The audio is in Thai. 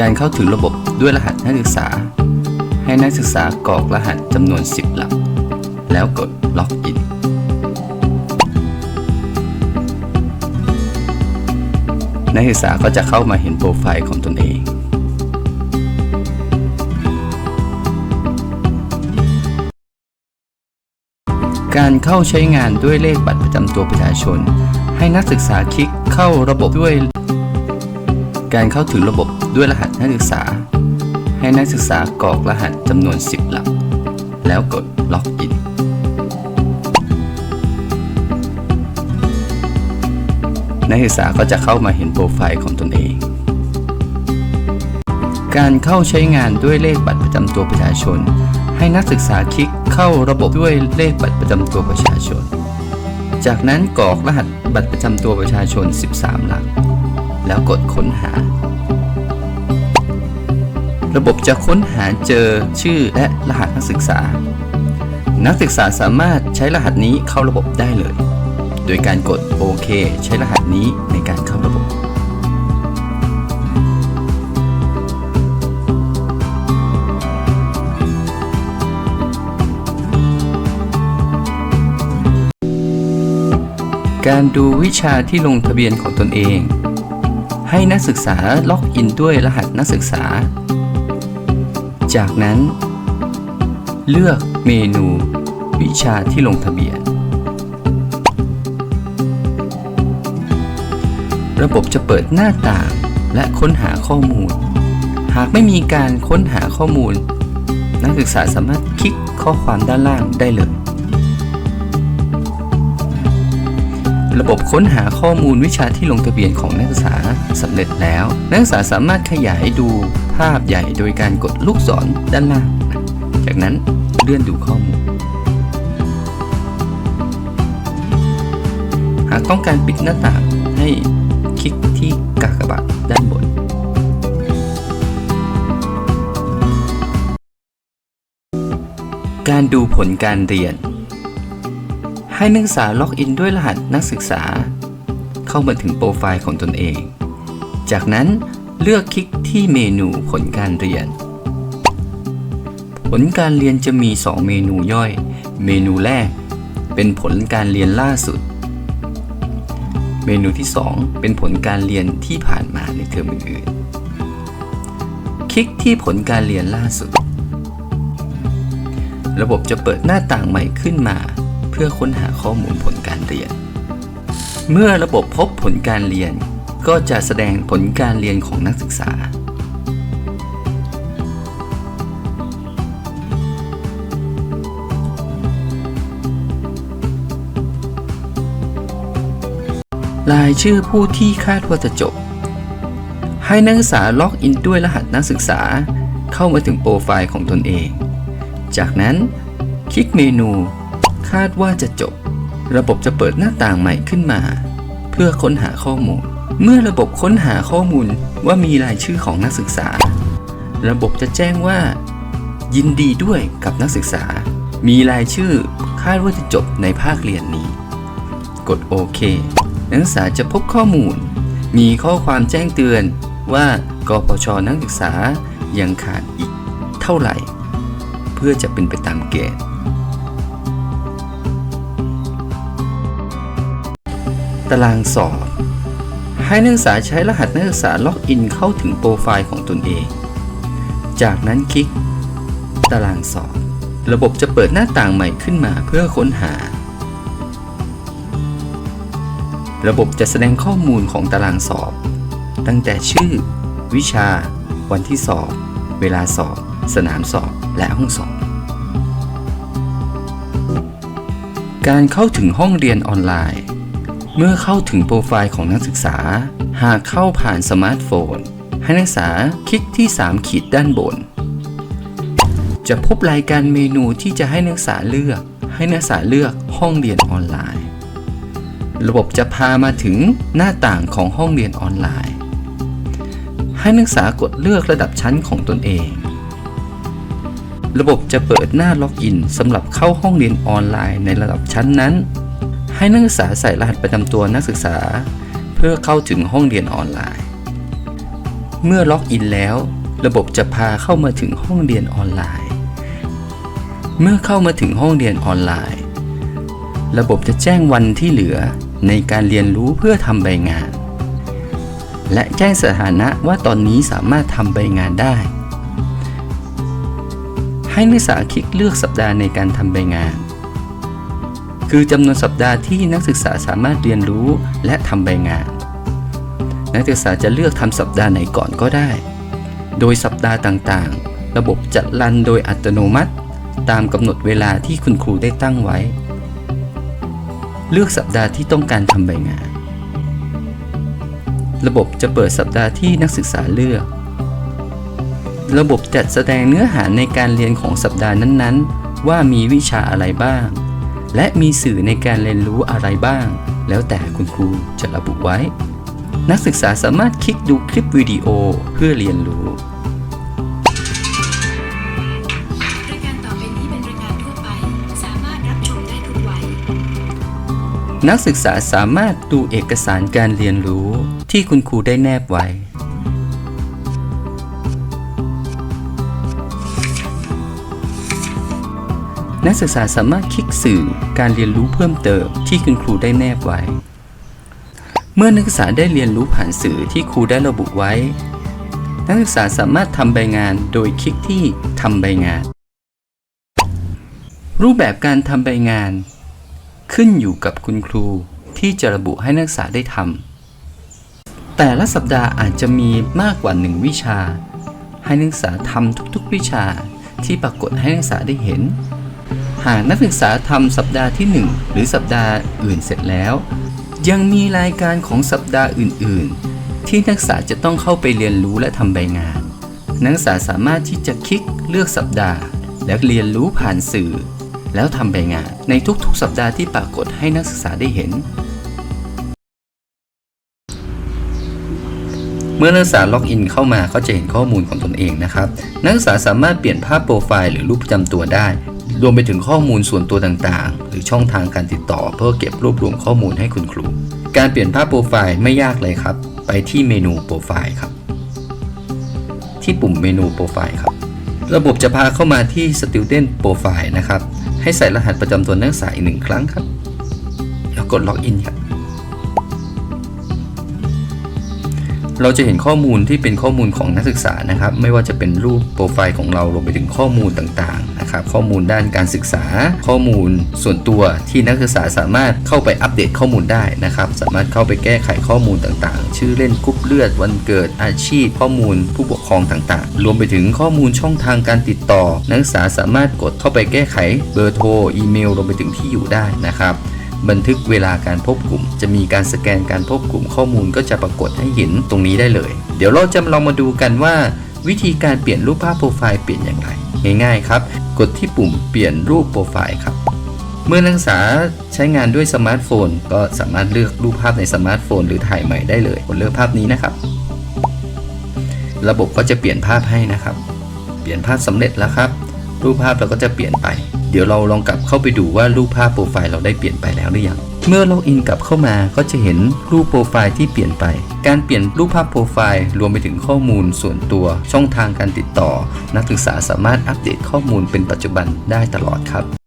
การเข้าถึงระบบด้วยรหัสนักศึกษา ให้นักศึกษากรอกรหัสจำนวน 10 หลัก แล้วกดล็อกอินนักศึกษาก็จะเข้ามาเห็นโปรไฟล์ของตนเอง การเข้าใช้งานด้วยเลขบัตรประจำตัวประชาชน ให้นักศึกษาคลิกเข้าระบบด้วย การเข้าถึงระบบด้วยรหัสนักศึกษา ให้นักศึกษากรอกรหัสจำนวน 10 หลัก แล้วกดล็อกอินนักศึกษาก็จะเข้ามาเห็นโปรไฟล์ของตนเอง การเข้าใช้งานด้วยเลขบัตรประจำตัวประชาชน ให้นักศึกษาคลิกเข้าระบบด้วยเลขบัตรประจำตัวประชาชน จากนั้นกรอกรหัสบัตรประจำตัวประชาชน 13 หลัก แล้วกดค้นหา ระบบจะค้นหาเจอชื่อและรหัสนักศึกษา นักศึกษาสามารถใช้รหัสนี้เข้าระบบได้เลย โดยการกดโอเคใช้รหัสนี้ในการเข้าระบบการดูวิชาที่ลงทะเบียนของตนเอง ให้นักศึกษาล็อกอินด้วยรหัสนักศึกษา จากนั้น เลือกเมนู วิชาที่ลงทะเบียน ระบบจะเปิดหน้าต่างและค้นหาข้อมูล หากไม่มีการค้นหาข้อมูล นักศึกษาสามารถคลิกข้อความด้านล่างได้เลย ระบบค้นหาข้อมูลวิชาที่ลงทะเบียนของนักศึกษาสำเร็จแล้ว นักศึกษาสามารถขยายดูภาพใหญ่โดยการกดลูกศรด้านล่าง จากนั้นเลื่อนดูข้อมูล หากต้องการปิดหน้าต่างให้คลิกที่กากบาทด้านบนการดูผลการเรียน ให้นักศึกษาล็อกอินด้วยรหัสนักศึกษา เข้ามาถึงโปรไฟล์ของตนเอง จากนั้นเลือกคลิกที่เมนูผลการเรียน ผลการเรียนจะมี 2 เมนูย่อย เมนูแรก เป็นผลการเรียนล่าสุด เมนูที่ 2 เป็นผลการเรียนที่ผ่านมาในเทอมอื่นๆ คลิกที่ผลการเรียนล่าสุด ระบบจะเปิดหน้าต่างใหม่ขึ้นมา เพื่อค้นหาข้อมูลผลการเรียน เมื่อระบบพบผลการเรียน ก็จะแสดงผลการเรียนของนักศึกษา รายชื่อผู้ที่คาดว่าจะจบ ให้นักศึกษาล็อกอินด้วยรหัสนักศึกษาเข้ามาถึงโปรไฟล์ของตนเอง จากนั้นคลิกเมนู คาดว่าจะจบ ระบบจะเปิดหน้าต่างใหม่ขึ้นมา เพื่อค้นหาข้อมูล เมื่อระบบค้นหาข้อมูลว่ามีรายชื่อของนักศึกษา ระบบจะแจ้งว่า ยินดีด้วยกับนักศึกษา มีรายชื่อคาดว่าจะจบในภาคเรียนนี้ กดโอเคนักศึกษาจะพบข้อมูล มีข้อความแจ้งเตือนว่ากปชนักศึกษายังขาดอีกเท่าไหร่ เพื่อจะเป็นไปตามเกณฑ์ารางสอบ ให้นักศึกษาใช้รหัสนักศึกษาล็อกอินเข้าถึงโปรไฟล์ของตนเอง จากนั้นคลิก ตารางสอบ ระบบจะเปิดหน้าต่างใหม่ขึ้นมาเพื่อค้นหา ระบบจะแสดงข้อมูลของตารางสอบ ตั้งแต่ชื่อ วิชา วันที่สอบ เวลาสอบ สนามสอบ และห้องสอบ การเข้าถึงห้องเรียนออนไลน์ เมื่อเข้าถึงโปรไฟล์ของนักศึกษา หากเข้าผ่านสมาร์ทโฟน ให้นักศึกษาคลิกที่ 3 ขีดด้านบน จะพบรายการเมนูที่จะให้นักศึกษาเลือก ให้นักศึกษาเลือกห้องเรียนออนไลน์ ระบบจะพามาถึงหน้าต่างของห้องเรียนออนไลน์ ให้นักศึกษากดเลือกระดับชั้นของตนเอง ระบบจะเปิดหน้าล็อกอินสำหรับเข้าห้องเรียนออนไลน์ในระดับชั้นนั้น ให้นักศึกษาใส่รหัสประจำตัวนักศึกษา เพื่อเข้าถึงห้องเรียนออนไลน์ เมื่อล็อกอินแล้ว ระบบจะพาเข้ามาถึงห้องเรียนออนไลน์ เมื่อเข้ามาถึงห้องเรียนออนไลน์ ระบบจะแจ้งวันที่เหลือในการเรียนรู้เพื่อทำใบงาน และแจ้งสถานะว่าตอนนี้สามารถทำใบงานได้ ให้นักศึกษาคลิกเลือกสัปดาห์ในการทำใบงาน คือจำนวนสัปดาห์ที่นักศึกษาสามารถเรียนรู้และทำใบงาน นักศึกษาจะเลือกทำสัปดาห์ไหนก่อนก็ได้ โดยสัปดาห์ต่างๆ ระบบจะรันโดยอัตโนมัติ ตามกำหนดเวลาที่คุณครูได้ตั้งไว้ เลือกสัปดาห์ที่ต้องการทำใบงาน ระบบจะเปิดสัปดาห์ที่นักศึกษาเลือก ระบบจัดแสดงเนื้อหาในการเรียนของสัปดาห์นั้นๆ ว่ามีวิชาอะไรบ้าง และมีสื่อในการเรียนรู้อะไรบ้าง แล้วแต่คุณครูจะระบุไว้ นักศึกษาสามารถคลิกดูคลิปวิดีโอเพื่อเรียนรู้รายการต่อไปนี้เป็นรายการทั่วไปสามารถรับชมได้ทุกวัยนักศึกษาสามารถดูเอกสารการเรียนรู้ที่คุณครูได้แนบไว้ นักศึกษาสามารถคลิกสื่อการเรียนรู้เพิ่มเติมที่คุณครูได้แนบไว้ เมื่อนักศึกษาได้เรียนรู้ผ่านสื่อที่ครูได้ระบุไว้ นักศึกษาสามารถทำใบงานโดยคลิกที่ทำใบงาน รูปแบบการทำใบงาน ขึ้นอยู่กับคุณครูที่จะระบุให้นักศึกษาได้ทำแต่ละสัปดาห์อาจจะมีมากกว่าหนึ่งวิชา ให้นักศึกษาทำทุกๆ วิชาที่ปรากฏให้นักศึกษาได้เห็น หากนักศึกษาทำสัปดาห์ที่ 1 หรือสัปดาห์อื่นเสร็จแล้ว ยังมีรายการของสัปดาห์อื่น ๆ ที่นักศึกษาจะต้องเข้าไปเรียนรู้และทำใบงาน นักศึกษาสามารถที่จะคลิกเลือกสัปดาห์ และเรียนรู้ผ่านสื่อ แล้วทำใบงาน ในทุก ๆ สัปดาห์ที่ปรากฏให้นักศึกษาได้เห็น เมื่อนักศึกษาล็อกอินเข้ามาก็จะเห็นข้อมูลของตนเองนะครับ นักศึกษาสามารถเปลี่ยนภาพโปรไฟล์หรือรูปประจำตัวได้ รวมไปถึงข้อมูลส่วนตัวต่างๆ หรือช่องทางการติดต่อ เพื่อเก็บรวบรวมข้อมูลให้คุณครู การเปลี่ยนภาพโปรไฟล์ไม่ยากเลยครับ ไปที่เมนูโปรไฟล์ครับ ที่ปุ่มเมนูโปรไฟล์ครับ ระบบจะพาเข้ามาที่ Student Profile นะครับ ให้ใส่รหัสประจำตัวนักศึกษาอีกหนึ่งครั้งครับ แล้วกดล็อกอินครับ เราจะเห็นข้อมูลที่เป็นข้อมูลของนักศึกษานะครับ ไม่ว่าจะเป็นรูปโปรไฟล์ของเรารวมไปถึงข้อมูลต่างๆนะครับข้อมูลด้านการศึกษา ข้อมูลส่วนตัวที่นักศึกษาสามารถเข้าไปอัปเดตข้อมูลได้นะครับ สามารถเข้าไปแก้ไขข้อมูลต่างๆ ชื่อเล่นกรุ๊ปเลือดวันเกิดอาชีพ ข้อมูลผู้ปกครองต่างๆ รวมไปถึงข้อมูลช่องทางการติดต่อ นักศึกษาสามารถกดเข้าไปแก้ไขเบอร์โทรอีเมลรวมไปถึงที่อยู่ได้นะครับ บันทึกเวลาการพบกลุ่ม จะมีการสแกนการพบกลุ่มข้อมูลก็จะปรากฏให้เห็นตรงนี้ได้เลย เดี๋ยวเราจะลองมาดูกันว่า วิธีการเปลี่ยนรูปภาพโปรไฟล์เปลี่ยนอย่างไร ง่ายๆครับ กดที่ปุ่มเปลี่ยนรูปโปรไฟล์ครับ เมื่อนักศึกษาใช้งานด้วยสมาร์ทโฟน ก็สามารถเลือกรูปภาพในสมาร์ทโฟน หรือถ่ายใหม่ได้เลยกดเลือกภาพนี้นะครับ ระบบก็จะเปลี่ยนภาพให้นะครับ เปลี่ยนภาพสำเร็จแล้วครับ รูปภาพเราก็จะเปลี่ยนไป เดี๋ยวเราลองกลับเข้าไปดูว่ารูปภาพโปรไฟล์เราได้เปลี่ยนไปแล้วหรือยัง เมื่อล็อกอินกลับเข้ามาก็จะเห็นรูปโปรไฟล์ที่เปลี่ยนไป การเปลี่ยนรูปภาพโปรไฟล์รวมไปถึงข้อมูลส่วนตัว ช่องทางการติดต่อ นักศึกษาสามารถอัปเดตข้อมูลเป็นปัจจุบันได้ตลอดครับ